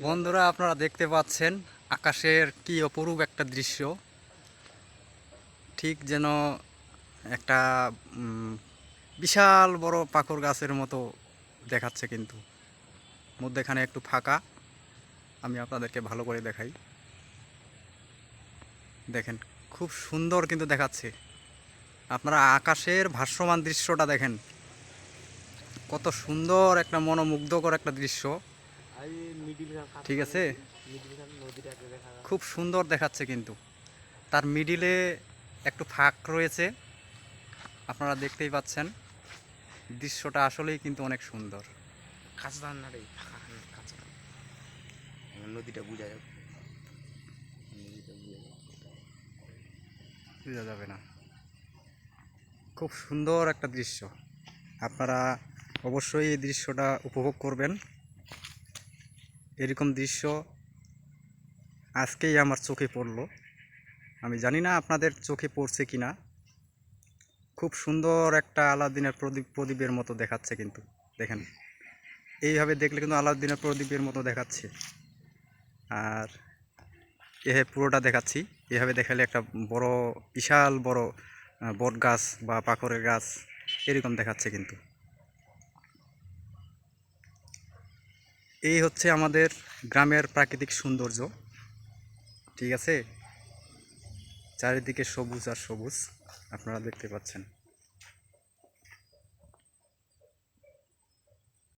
বন্ধুরা আপনারা দেখতে পাচ্ছেন আকাশের কি অপরূপ একটা দৃশ্য। ঠিক যেন একটা বিশাল বড় পাখর গাছের মতো দেখাচ্ছে কিন্তু। মধ্যেখানে একটু ফাঁকা। আমি আপনাদেরকে ভালো করে দেখাই। দেখেন খুব সুন্দর কিন্তু দেখাচ্ছে। আপনারা আকাশের ভাসমান দৃশ্যটা দেখেন। কত সুন্দর একটা মনোমুগ্ধকর একটা দৃশ্য। ঠিক আছে? খুব সুন্দর দেখাচ্ছে কিন্তু। তার মিডিলে একটু ফাঁক রয়েছে। আপনারা দেখতেই পাচ্ছেন। দৃশ্যটা আসলেই কিন্তু অনেক সুন্দর। কাঁচা ধান না রে কাঁচা নদীটা বুঝা নদীটা বুঝা যাবে বোঝা যাবে না। খুব সুন্দর একটা দৃশ্য। আপনারা অবশ্যই এই দৃশ্যটা উপভোগ করবেন। এরকম দৃশ্য আজকেই আমার চোখে পড়ল। আমি জানি না আপনাদের চোখে পড়ছে কি না খুব সুন্দর একটা আলাদিনের প্রদীপ, প্রদীপের মতো দেখাচ্ছে কিন্তু, দেখেন। এইভাবে দেখলে কিন্তু আলাদিনের প্রদীপের মতো দেখাচ্ছে। আর এভাবে পুরোটা দেখাচ্ছি। এভাবে দেখালে একটা বড়, বিশাল বড় বট গাছ বা পাখরের গাছ এরকম দেখাচ্ছে কিন্তু। এই হচ্ছে আমাদের গ্রামের প্রাকৃতিক সৌন্দর্য। ঠিক আছে? চারিদিকে সবুজ আর সবুজ, আপনারা দেখতে পাচ্ছেন।